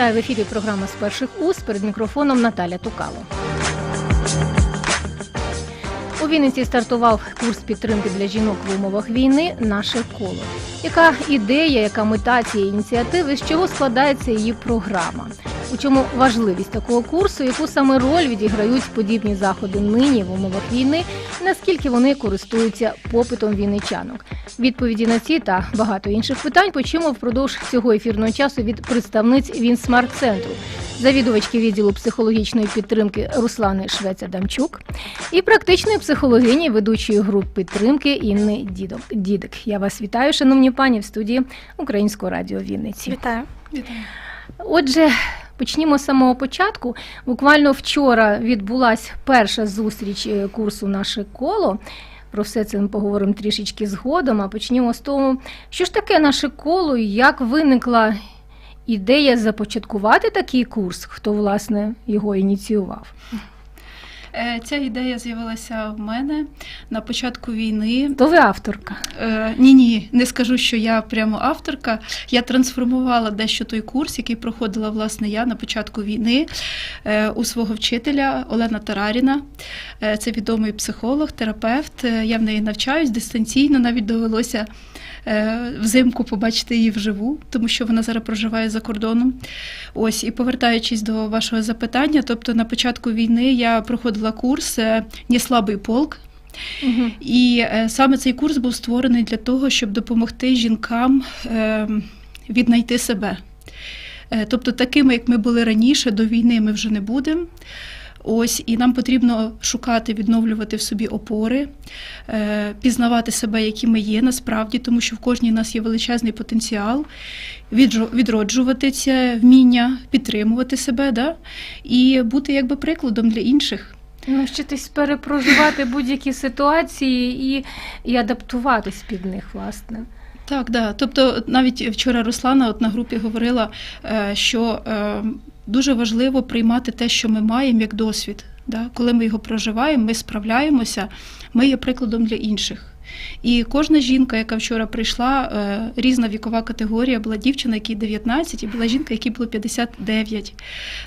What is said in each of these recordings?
Вітаю в ефірі програма з перших уст перед мікрофоном Наталя Тукало. У Вінниці стартував курс підтримки для жінок в умовах війни Наше коло. Яка ідея, яка мета цієї ініціативи, з чого складається її програма? У чому важливість такого курсу, яку саме роль відіграють подібні заходи нині в умовах війни, наскільки вони користуються попитом вінничанок? Відповіді на ці та багато інших питань почуємо впродовж цього ефірного часу від представниць Вінсмарт центру, завідувачки відділу психологічної підтримки Руслани Швець Адамчук і практичної психологині ведучої груп підтримки Інни Дідок. Дідик. Я вас вітаю, шановні пані, в студії Українського радіо Вінниці. Вітаю. Отже, почнімо з самого початку. Буквально вчора відбулася перша зустріч е, курсу Наше коло. Про все це ми поговоримо трішечки згодом. А почнімо з того, що ж таке наше коло як виникла ідея започаткувати такий курс, хто власне його ініціював. Е, Ця ідея з'явилася в мене на початку війни. То ви авторка. Е, Ні, ні, не скажу, що я прямо авторка. Я трансформувала дещо той курс, який проходила власне я на початку війни е, у свого вчителя Олена Тараріна. Це відомий психолог, терапевт. Я в неї навчаюсь дистанційно, навіть довелося. Взимку побачити її вживу, тому що вона зараз проживає за кордоном. Ось і повертаючись до вашого запитання, тобто на початку війни я проходила курс е, «Не слабий полк. Угу. І е, саме цей курс був створений для того, щоб допомогти жінкам е, віднайти себе. Е, тобто, такими, як ми були раніше, до війни ми вже не будемо. Ось, і нам потрібно шукати, відновлювати в собі опори, е, пізнавати себе, які ми є насправді, тому що в кожній нас є величезний потенціал, відроджувати це вміння, підтримувати себе, да? і бути якби прикладом для інших. Навчитись перепроживати будь-які ситуації і, і адаптуватись під них, власне. Так, да. Тобто навіть вчора Руслана от на групі говорила, е, що е, дуже важливо приймати те, що ми маємо, як досвід. Да? Коли ми його проживаємо, ми справляємося, ми є прикладом для інших. І кожна жінка, яка вчора прийшла, е, різна вікова категорія, була дівчина, якій 19, і була жінка, якій було 59.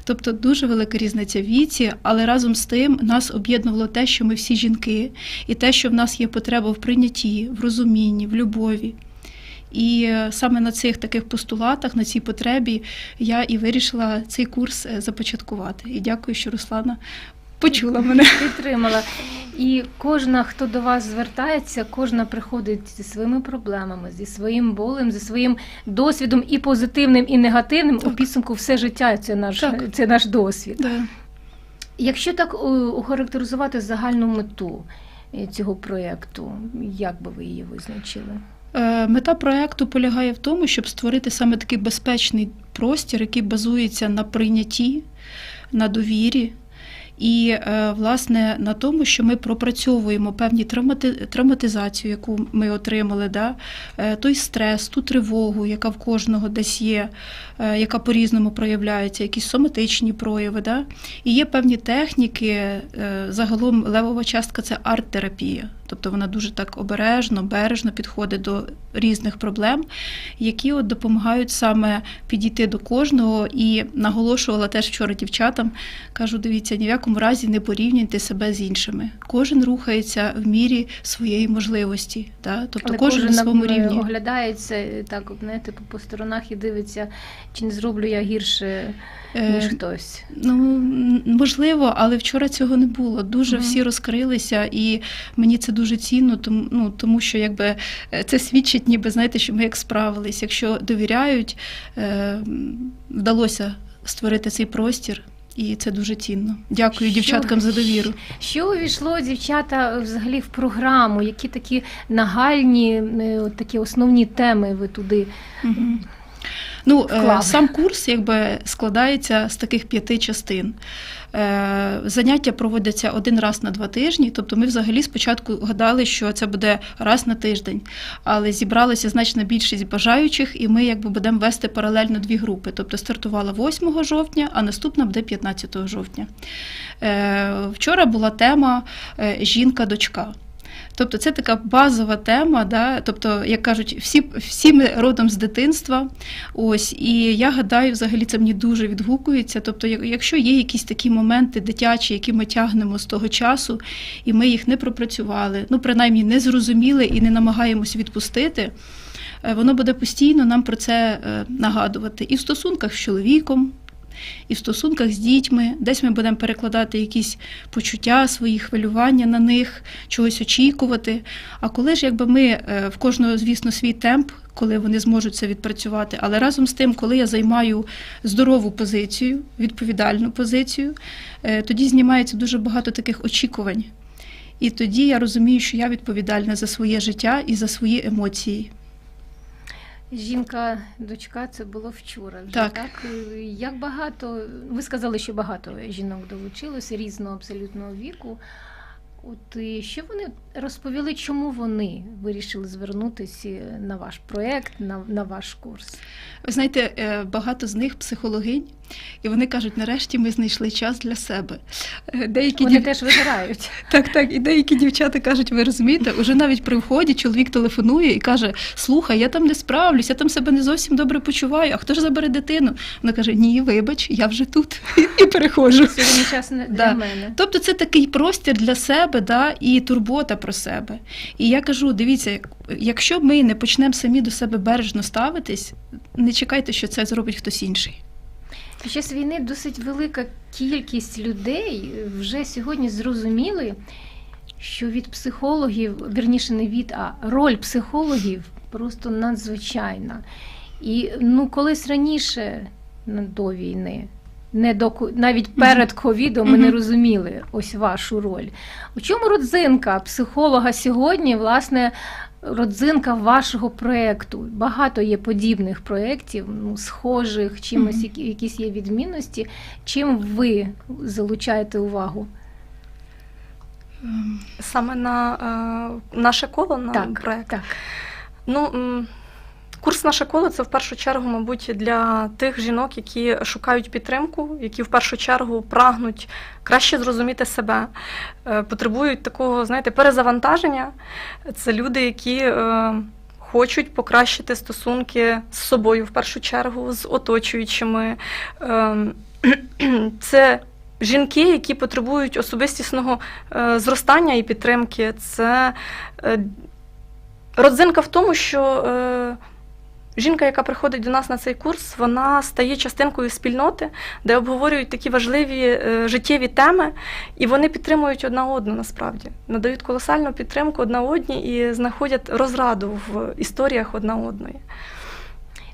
Тобто дуже велика різниця в віці, але разом з тим нас об'єднувало те, що ми всі жінки, і те, що в нас є потреба в прийнятті, в розумінні, в любові. І е, саме на цих таких постулатах, на цій потребі, я і вирішила цей курс е, започаткувати. І дякую, що Руслана почула мене. Підтримала. І кожна, хто до вас звертається, кожна приходить зі своїми проблемами, зі своїм болем, зі своїм досвідом і позитивним, і негативним. У підсумку все життя це наш, Так. це наш досвід. Да. Якщо так охарактеризувати загальну мету е, цього проєкту, як би ви її визначили? Е, Мета проекту полягає в тому, щоб створити саме такий безпечний простір, який базується на прийнятті, на довірі. І е, власне на тому, що ми пропрацьовуємо певні травмати, травматизацію, яку ми отримали, да? е, той стрес, ту тривогу, яка в кожного десь є, е, яка по-різному проявляється, якісь соматичні прояви. Да? І є певні техніки. Загалом левова частка це арт-терапія. Тобто вона дуже так обережно, бережно підходить до різних проблем, які от допомагають саме підійти до кожного. І наголошувала теж вчора дівчатам, кажу, дивіться, ні в якому разі не порівнюйте себе з іншими. Кожен рухається в мірі своєї можливості. Да? Тобто Але кожен, на своєму е, рівні. оглядається е, так, знаєте, по, по сторонах і дивиться, чи не зроблю я гірше, ніж Е, хтось. Ну, можливо, але вчора цього не було. Дуже Мгм. всі розкрилися, і мені це дуже цінно, тому, ну, тому що якби е, це свідчить, ніби знаєте, що ми як справились. Якщо довіряють, е, вдалося створити цей простір. І це дуже цінно. Дякую Що- дівчаткам за довіру. Що увійшло, дівчата, взагалі в програму? Які такі нагальні, е, такі основні теми ви туди? Мгм. Ну, е, сам курс якби складається з таких п'яти частин. Е, Заняття проводяться один раз на два тижні. Тобто, ми взагалі спочатку гадали, що це буде раз на тиждень, але зібралася значна більшість бажаючих, і ми якби будемо вести паралельно дві групи. Тобто стартувала 8 жовтня, а наступна буде 15 жовтня. Е, Вчора була тема Жінка-дочка. Тобто це така базова тема, да? тобто, як кажуть, всі, всі ми родом з дитинства. Ось, і я гадаю, взагалі це мені дуже відгукується. Тобто, якщо є якісь такі моменти дитячі, які ми тягнемо з того часу, і ми їх не пропрацювали, ну принаймні не зрозуміли і не намагаємось відпустити. е, Воно буде постійно нам про це е, нагадувати і в стосунках з чоловіком, і в стосунках з дітьми, десь ми будемо перекладати якісь почуття, свої хвилювання на них, чогось очікувати. А коли ж якби ми е, в кожного, звісно, свій темп, коли вони зможуть це відпрацювати, але разом з тим, коли я займаю здорову позицію, відповідальну позицію, е, тоді знімається дуже багато таких очікувань. І тоді я розумію, що я відповідальна за своє життя і за свої емоції. Жінка, дочка, це було вчора. Вже, Так. так? Як багато, ви сказали, що багато жінок долучилося різного абсолютного віку. От і що вони розповіли, чому вони вирішили звернутися на ваш проект, на, на ваш курс? Ви знаєте, е, багато з них психологинь, і вони кажуть, нарешті ми знайшли час для себе. Е, Деякі Вони дів... теж виграють. Так, так, і деякі дівчата кажуть, ви розумієте, уже навіть при вході чоловік телефонує і каже: Слухай, я там не справлюсь, я там себе не зовсім добре почуваю. А хто ж забере дитину? Вона каже: Ні, вибач, я вже тут і переходжу. Сьогодні час для Да. мене. Тобто це такий простір для себе, да, і турбота про себе. І я кажу: дивіться, якщо ми не почнемо самі до себе бережно ставитись, не чекайте, що це зробить хтось інший. Під час війни досить велика кількість людей вже сьогодні зрозуміли, що від психологів, вірніше не від, а роль психологів просто надзвичайна. І ну, колись раніше, до війни, не до навіть перед ковідом ми не розуміли ось вашу роль. У чому родзинка психолога сьогодні, власне, родзинка вашого проєкту? Багато є подібних проєктів, ну, схожих, чимось, mm -hmm. якісь є відмінності. Чим ви залучаєте увагу? Ем, Саме на е, наше коло на Так, проект. так. Ну, курс наше коло це в першу чергу, мабуть, для тих жінок, які шукають підтримку, які в першу чергу прагнуть краще зрозуміти себе, е, потребують такого, знаєте, перезавантаження. Це люди, які. е, Хочуть покращити стосунки з собою в першу чергу, з оточуючими. Ем, Це жінки, які потребують особистісного е, зростання і підтримки. Це родзинка в тому, що жінка, яка приходить до нас на цей курс, вона стає частинкою спільноти, де обговорюють такі важливі е, життєві теми, і вони підтримують одна одну насправді, надають колосальну підтримку одна одній і знаходять розраду в історіях одна одної.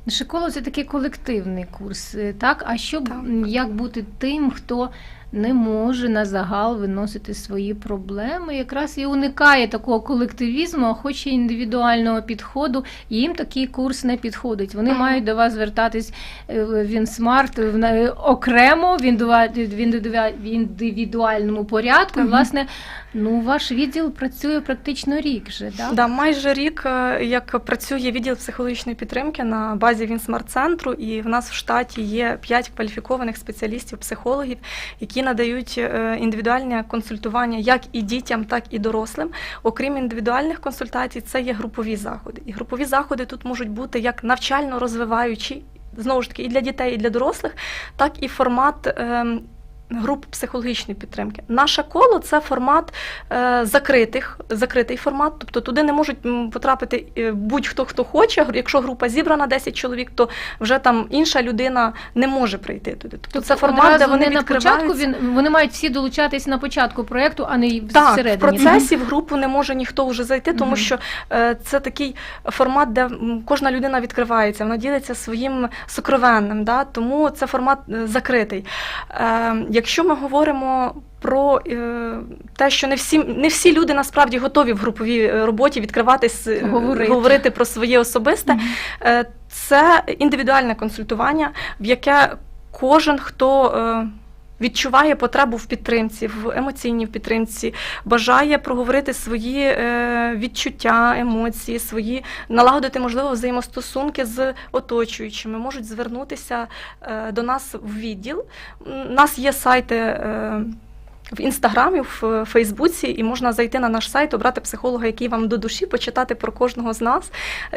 Школа це такий колективний курс, е, так? А що Так. як бути тим, хто не може на загал виносити свої проблеми, якраз і уникає такого колективізму, а хоче індивідуального підходу. І їм такий курс не підходить. Вони Ага. мають до вас звертатись е, в Інсмарт в на- окремо в індивіду- в індивіду- в індивідуальному порядку. І, власне, ну ваш відділ працює практично рік вже, так? Да, майже рік, е, як працює відділ психологічної підтримки на базі Вінсмарт-центру, і в нас в штаті є 5 кваліфікованих спеціалістів-психологів, які надають е, індивідуальне консультування як і дітям, так і дорослим. Окрім індивідуальних консультацій, це є групові заходи. І групові заходи тут можуть бути як навчально розвиваючі. Знову ж таки, і для дітей, і для дорослих, так і формат ем, груп психологічної підтримки. Наше коло це формат е, закритих, закритий формат, тобто туди не можуть потрапити е, будь-хто, хто хоче. Якщо група зібрана 10 чоловік, то вже там інша людина не може прийти туди. Тобто, це формат, де вони не на початку він вони мають всі долучатись на початку проекту, а не Так, всередині. в процесі в групу не може ніхто вже зайти, тому Мгм. що е, це такий формат, де кожна людина відкривається, вона ділиться своїм сокровенним. Да? Тому це формат е, закритий. Е, якщо ми говоримо про е, те, що не всі, не всі люди насправді готові в груповій е, роботі відкриватись, е, Говорити. говорити про своє особисте, Мгм. Е, Це індивідуальне консультування, в яке кожен, хто е, відчуває потребу в підтримці, в емоційній підтримці, бажає проговорити свої е, відчуття, емоції, свої налагодити, можливо, взаємостосунки з оточуючими, можуть звернутися е, до нас в відділ. У нас є сайти. Е, в інстаграмі, в Фейсбуці, і можна зайти на наш сайт, обрати психолога, який вам до душі, почитати про кожного з нас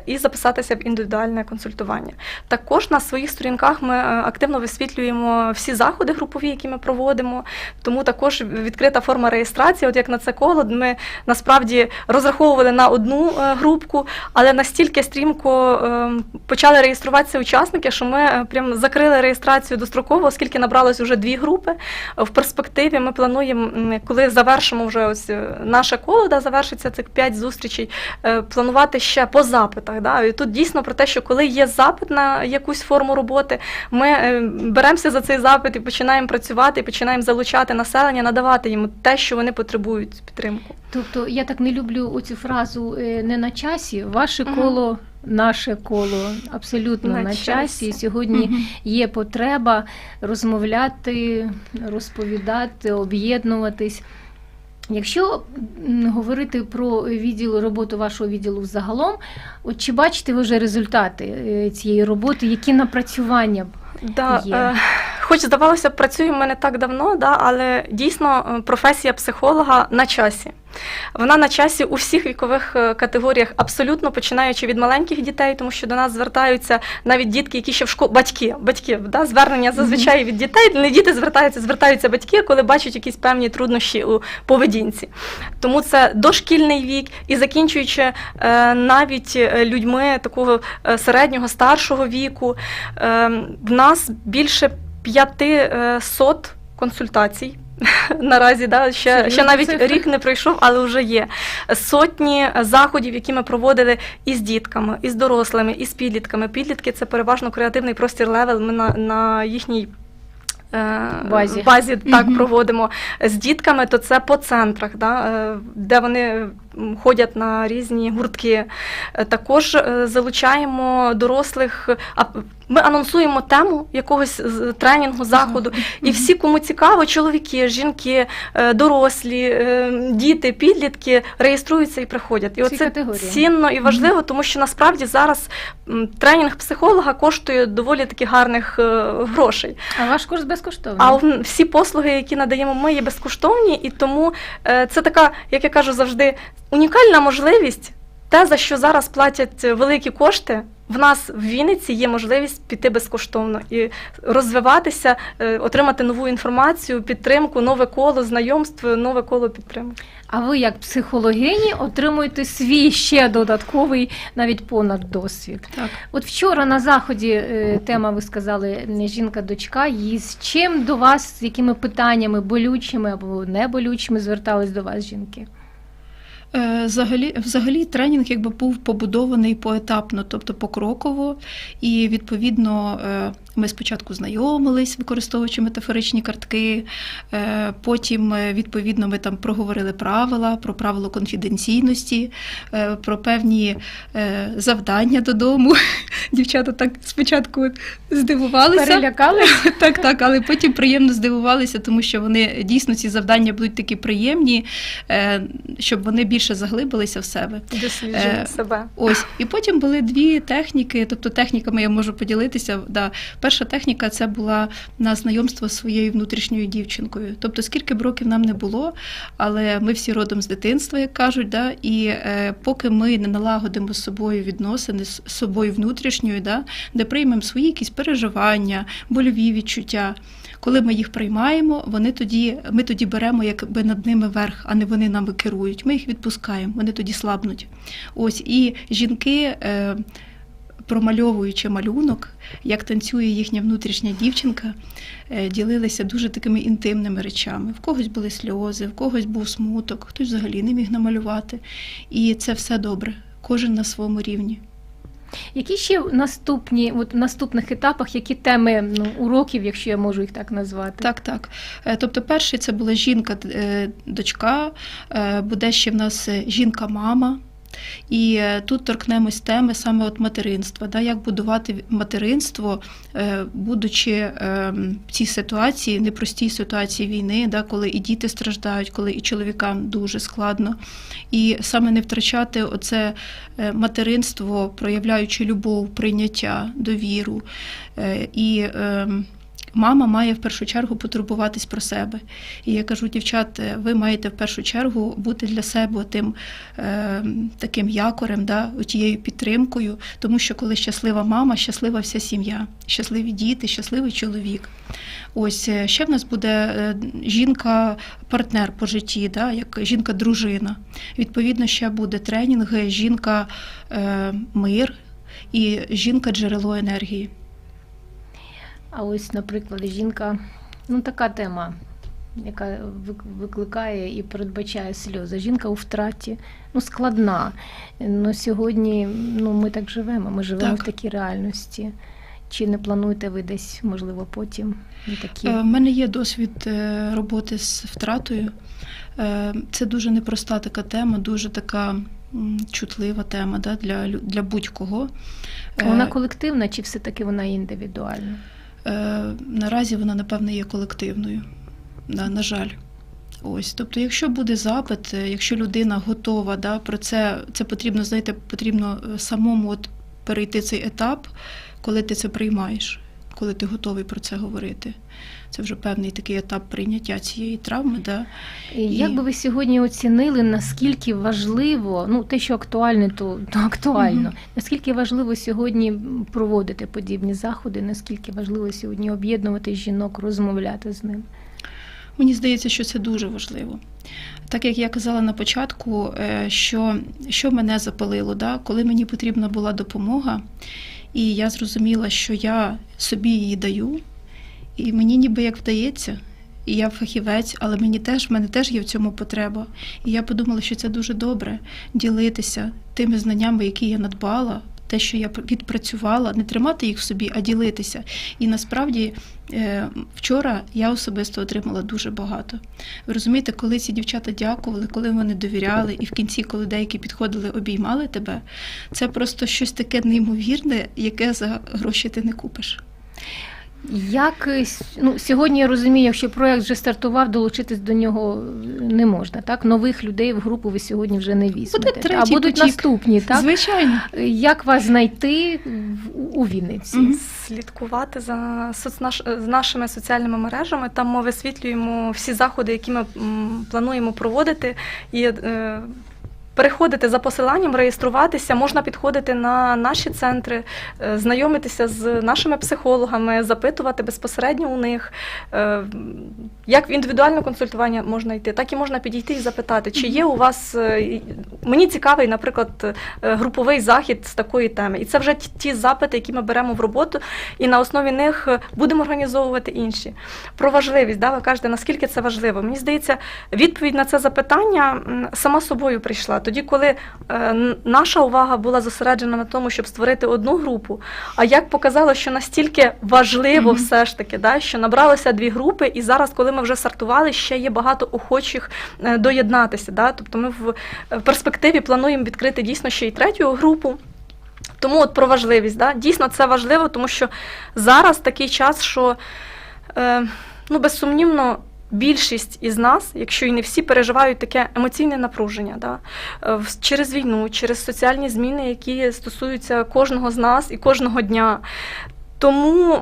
і записатися в індивідуальне консультування. Також на своїх сторінках ми е, активно висвітлюємо всі заходи групові, які ми проводимо. Тому також відкрита форма реєстрації. От як на це коло, ми насправді розраховували на одну е, групку, але настільки стрімко е, почали реєструватися учасники, що ми е, прям закрили реєстрацію достроково, оскільки набралось вже дві групи. В перспективі ми плануємо, м, коли завершимо вже ось е, наше коло, да, завершиться цих п'ять зустрічей, е, планувати ще по запитах. Да. І тут дійсно про те, що коли є запит на якусь форму роботи, ми е, беремося за цей запит і починаємо працювати, і починаємо залучати населення, надавати їм те, що вони потребують підтримку. Тобто я так не люблю оцю фразу е, не на часі. Ваше коло, наше коло абсолютно на, На часі. часі. І сьогодні Мгм. є потреба розмовляти, розповідати, об'єднуватись. Якщо говорити про відділ роботу вашого відділу взагалом, от чи бачите ви вже результати е, цієї роботи, які напрацювання? Да, Є. е, хоч здавалося, б, працюємо ми не так давно, да, але дійсно е, професія психолога на часі. Вона на часі у всіх вікових е, категоріях, абсолютно починаючи від маленьких дітей, тому що до нас звертаються навіть дітки, які ще в школі, батьки, батьки, да, звернення зазвичай від дітей. Не діти звертаються, звертаються батьки, коли бачать якісь певні труднощі у поведінці. Тому це дошкільний вік і закінчуючи е, навіть людьми такого середнього, старшого віку. Е, в нас більше 500 консультацій. Наразі да, ще, ще навіть цифри? рік не пройшов, але вже є сотні заходів, які ми проводили із дітками, із дорослими, із підлітками. Підлітки це переважно креативний простір левел. Ми на, на їхній е, Базі. базі так Мгм. проводимо. З дітками то це по центрах, да, е, де вони ходять на різні гуртки. Е, Також е, залучаємо дорослих. Ми анонсуємо тему якогось тренінгу, заходу, і всі, кому цікаво, чоловіки, жінки, е, дорослі, діти, підлітки реєструються і приходять. І Всі оце категорії. цінно і важливо, тому що насправді зараз тренінг психолога коштує доволі таки гарних грошей. А ваш курс безкоштовний? А всі послуги, які надаємо ми, є безкоштовні, і тому це така, як я кажу завжди, унікальна можливість. Те, за що зараз платять е, великі кошти, в нас в Вінниці є можливість піти безкоштовно і розвиватися, е, отримати нову інформацію, підтримку, нове коло знайомств, нове коло підтримки. А ви, як психологині, отримуєте свій ще додатковий, навіть понад досвід. Так. От вчора на заході е, тема, ви сказали, не жінка-дочка. І з чим до вас, з якими питаннями, болючими або неболючими, звертались до вас жінки? Е, Взагалі, взагалі тренінг якби був побудований поетапно, тобто покроково, і відповідно е, ми спочатку знайомились, використовуючи метафоричні картки. е, Потім, е, відповідно, ми там проговорили правила про правило конфіденційності, е, про певні завдання додому. Дівчата так спочатку здивувалися. Перелякали? Так, так, але потім приємно здивувалися, тому що вони дійсно ці завдання будуть такі приємні, щоб вони більше заглибилися в себе. Дослідження Е, себе. Ось, і потім були дві техніки, тобто техніками я можу поділитися. Да. Перша техніка це була на знайомство з своєю внутрішньою дівчинкою. Тобто, скільки б років нам не було, але ми всі родом з дитинства, як кажуть, да, і е, поки ми не налагодимо з собою відносини з собою внутрішньою, да, де приймемо свої якісь переживання, больові відчуття. Коли ми їх приймаємо, вони тоді, ми тоді беремо якби над ними верх, а не вони нами керують. Ми їх відпускаємо, вони тоді слабнуть. Ось і жінки. Е, Промальовуючи малюнок, як танцює їхня внутрішня дівчинка, е, ділилися дуже такими інтимними речами. В когось були сльози, в когось був смуток, хтось взагалі не міг намалювати. І це все добре, кожен на своєму рівні. Які ще наступні, от в наступних етапах, які теми ну, уроків, якщо я можу їх так назвати? Так, так. Е, Тобто, перший це була жінка, е, дочка, буде ще в нас жінка-мама. І е, тут торкнемось теми саме от материнства, да, як будувати материнство, е, будучи е, в цій ситуації, непростій ситуації війни, да, коли і діти страждають, коли і чоловікам дуже складно. І саме не втрачати оце е, материнство, проявляючи любов, прийняття, довіру. І е, Мама має в першу чергу потурбуватись про себе. І я кажу, дівчат, е, ви маєте в першу чергу бути для себе тим е, таким якорем, да, тією підтримкою, тому що коли щаслива мама, щаслива вся сім'я, щасливі діти, щасливий чоловік. Ось е, ще в нас буде е, жінка-партнер по житті, да, як жінка-дружина. Відповідно, ще буде тренінг жінка-мир і жінка-джерело енергії. А ось, наприклад, жінка, ну така тема, яка викликає і передбачає сльози. Жінка у втраті, ну складна. Ну сьогодні ну, ми так живемо, ми живемо Так. в такій реальності. Чи не плануєте ви десь, можливо, потім такі? У мене є досвід е, роботи з втратою. Е, Це дуже непроста така тема, дуже така чутлива тема да, для, для будь-кого. Е, Вона колективна чи все-таки вона індивідуальна? Е, Наразі вона, напевне, є колективною. Да, на жаль. Ось, тобто, якщо буде запит, е, якщо людина готова, да, про це, це потрібно, знаєте, потрібно е, самому от перейти цей етап, коли ти це приймаєш, коли ти готовий про це говорити. Це вже певний такий етап прийняття цієї травми. Да. І Як би ви сьогодні оцінили, наскільки важливо, ну те, що актуальне, то, то актуально. Мгм. Наскільки важливо сьогодні проводити подібні заходи, наскільки важливо сьогодні об'єднувати жінок, розмовляти з ним? Мені здається, що це дуже важливо. Так як я казала на початку, е, що, що мене запалило, да? коли мені потрібна була допомога, і я зрозуміла, що я собі її даю, і мені ніби як вдається. І я фахівець, але мені теж в мене теж є в цьому потреба. І я подумала, що це дуже добре ділитися тими знаннями, які я надбала, те, що я відпрацювала, не тримати їх в собі, а ділитися. І насправді е, вчора я особисто отримала дуже багато. Ви розумієте, коли ці дівчата дякували, коли вони довіряли, і в кінці, коли деякі підходили, обіймали тебе, це просто щось таке неймовірне, яке за гроші ти не купиш. Як е, ну, сьогодні я розумію, якщо проект вже стартував, долучитись до нього не можна. Так, нових людей в групу ви сьогодні вже не візьмете. третій а будуть потік. наступні, так? Звичайно. Як вас знайти в- у Вінниці? Мгм. слідкувати за соцнаш... з нашими соціальними мережами. Там ми висвітлюємо всі заходи, які ми м, плануємо проводити. І е, переходити за посиланням, реєструватися, можна підходити на наші центри, е, знайомитися з нашими психологами, запитувати безпосередньо у них. Е, Як в індивідуальне консультування можна йти, так і можна підійти і запитати, чи є у вас е, мені цікавий, наприклад, груповий захід з такої теми. І це вже ті- запити, які ми беремо в роботу, і на основі них будемо організовувати інші. Про важливість, да, ви кажете, наскільки це важливо. Мені здається, відповідь на це запитання сама собою прийшла. Тоді, коли е, наша увага була зосереджена на тому, щоб створити одну групу, а як показало, що настільки важливо Мгм. все ж таки, да, що набралося дві групи, і зараз, коли ми вже стартували, ще є багато охочих е, доєднатися. Да? Тобто ми в перспективі плануємо відкрити дійсно ще й третю групу. Тому от про важливість. Да? Дійсно, це важливо, тому що зараз такий час, що е, ну, безсумнівно. Більшість із нас, якщо і не всі, переживають таке емоційне напруження да? Е, через війну, через соціальні зміни, які стосуються кожного з нас і кожного дня. Тому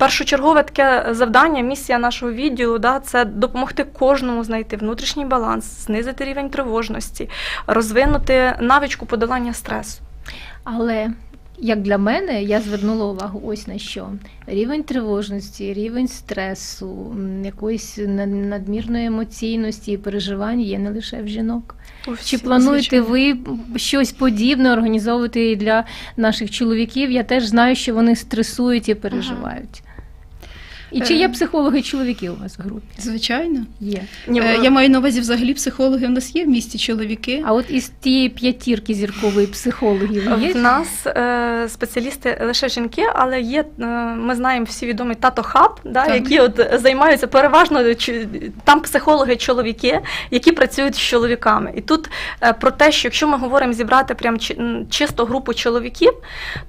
першочергове таке завдання, місія нашого відділу да, це допомогти кожному знайти внутрішній баланс, знизити рівень тривожності, розвинути навичку подолання стресу. Але як для мене, я звернула увагу ось на що: рівень тривожності, рівень стресу, якоїсь на- надмірної емоційності і переживань є не лише в жінок. Ось, Чи плануєте ви щось подібне організовувати і для наших чоловіків? Я теж знаю, що вони стресують і переживають. І чи є психологи чоловіки у вас в групі? Звичайно. Є. Ні, Е, Я маю на увазі взагалі психологи в нас є в місті чоловіки. А от із тієї п'ятірки зіркової психологів є? В нас е, спеціалісти лише жінки, але є, е, ми знаємо всі відомий тато хаб, да, Так. які от займаються переважно чи- там психологи чоловіки, які працюють з чоловіками. І тут е, про те, що якщо ми говоримо зібрати прям чи- чисто групу чоловіків,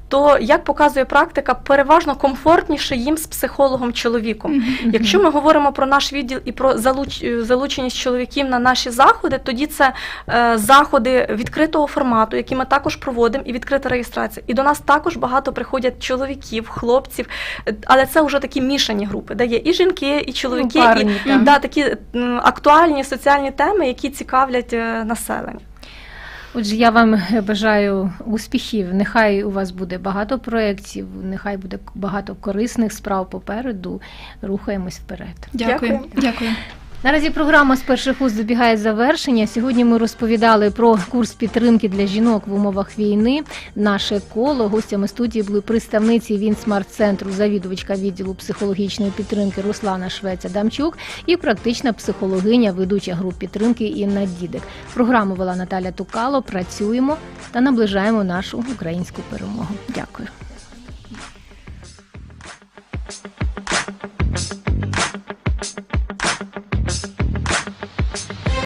то як показує практика, переважно комфортніше їм з психологом чоловіком. Чоловіком. Якщо ми говоримо про наш відділ і про залуч... е, залученість чоловіків на наші заходи, тоді це е, заходи відкритого формату, які ми також проводимо, і відкрита реєстрація. І до нас також багато приходять чоловіків, хлопців, е, але це вже такі мішані групи, де є і жінки, і чоловіки, Ну, парні, і так. да, такі актуальні соціальні теми, які цікавлять е, населення. Отже, я вам бажаю успіхів. Нехай у вас буде багато проєктів, нехай буде багато корисних справ попереду. Рухаємось вперед. Дякую. Дякую. Наразі програма з перших уст добігає завершення. Сьогодні ми розповідали про курс підтримки для жінок в умовах війни. Наше коло гостями студії були представниці Вінсмарт-центру, завідувачка відділу психологічної підтримки Руслана Швеця Дамчук і практична психологиня, ведуча груп підтримки Інна Дідик. Програму вела Наталя Тукало. Працюємо та наближаємо нашу українську перемогу. Дякую.